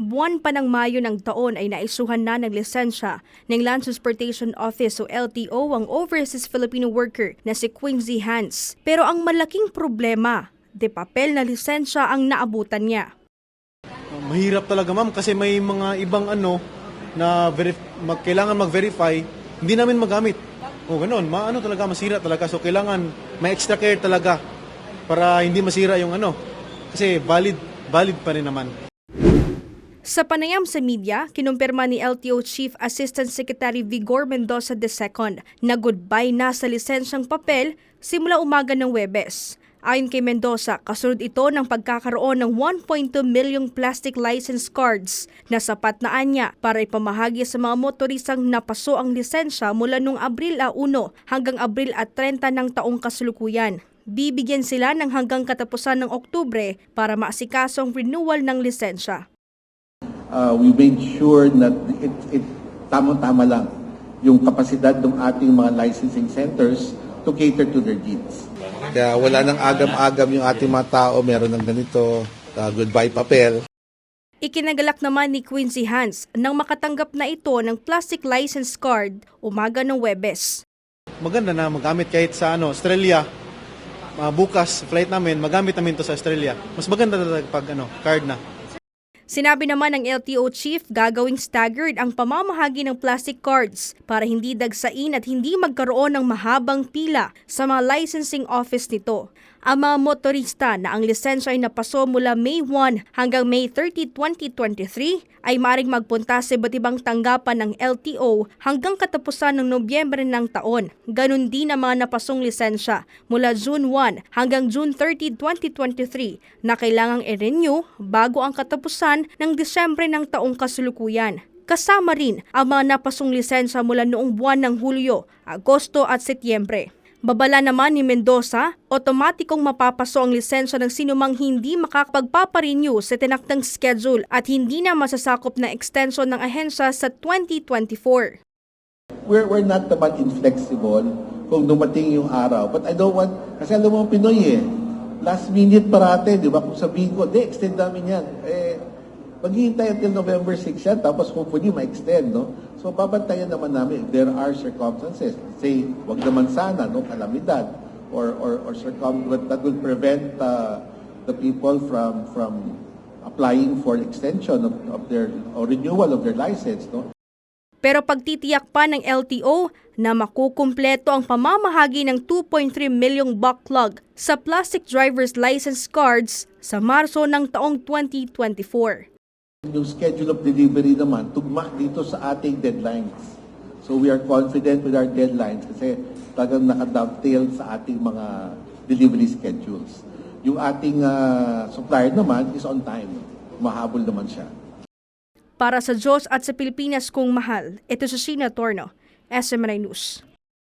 Buwan pa ng Mayo ng taon ay naisuhan na ng lisensya ng Land Transportation Office o LTO ang overseas Filipino worker na si Quincy Hans. Pero ang malaking problema, de papel na lisensya ang naabutan niya. Mahirap talaga ma'am kasi may mga ibang ano na verif- mag- kailangan mag-verify, hindi namin magamit. O ganun, maano talaga, masira talaga. So kailangan may extra care talaga para hindi masira yung ano. Kasi valid, valid pa rin naman. Sa panayam sa media, kinumpirma ni LTO Chief Assistant Secretary Vigor Mendoza II na goodbye na sa lisensyang papel simula umaga ng Webes. Ayon kay Mendoza, kasunod ito ng pagkakaroon ng 1.2 milyong plastic license cards na sapat na anya para ipamahagi sa mga motorisang napaso ang lisensya mula noong Abril 1 hanggang Abril 30 ng taong kasalukuyan. Bibigyan sila ng hanggang katapusan ng Oktubre para maasikasong renewal ng lisensya. Uh, we made sure that it, it tama-tama lang yung kapasidad ng ating mga licensing centers to cater to their needs. Kaya wala nang agam-agam yung ating mga tao, meron ng ganito, uh, goodbye papel. Ikinagalak naman ni Quincy Hans nang makatanggap na ito ng plastic license card umaga ng Webes. Maganda na magamit kahit sa ano, Australia. Ah, bukas, flight namin, magamit namin to sa Australia. Mas maganda talaga pag ano, card na. Sinabi naman ng LTO chief gagawing staggered ang pamamahagi ng plastic cards para hindi dagsain at hindi magkaroon ng mahabang pila sa mga licensing office nito. Ang mga motorista na ang lisensya ay napaso mula May 1 hanggang May 30, 2023 ay maring magpunta sa iba't ibang tanggapan ng LTO hanggang katapusan ng Nobyembre ng taon. Ganon din ang mga napasong lisensya mula June 1 hanggang June 30, 2023 na kailangang i-renew bago ang katapusan ng Disyembre ng taong kasulukuyan. Kasama rin ang mga napasong lisensya mula noong buwan ng Hulyo, Agosto at Setyembre. Babala naman ni Mendoza, otomatikong mapapaso ang lisensya ng sinumang hindi makakapagpaparenew sa tinaktang schedule at hindi na masasakop na extension ng ahensya sa 2024. We're, we're not naman inflexible kung dumating yung araw. But I don't want, kasi alam mo Pinoy eh, last minute parate, di ba? Kung sabihin ko, di, extend namin yan. Eh, maghihintay until November 6 yan, tapos hopefully ma-extend, no? So, babantayan naman namin if there are circumstances. Say, wag naman sana, no, kalamidad or, or, or circumstance that will prevent uh, the people from from applying for extension of, of their or renewal of their license, no? Pero pagtitiyak pa ng LTO na makukumpleto ang pamamahagi ng 2.3 milyong backlog sa plastic driver's license cards sa Marso ng taong 2024. Yung schedule of delivery naman, tugma dito sa ating deadlines. So we are confident with our deadlines kasi talagang nakadovetail sa ating mga delivery schedules. Yung ating ah, supplier naman is on time. Mahabol naman siya. Para sa Diyos at sa Pilipinas kong mahal, ito si Sheena Torno, SMNI News.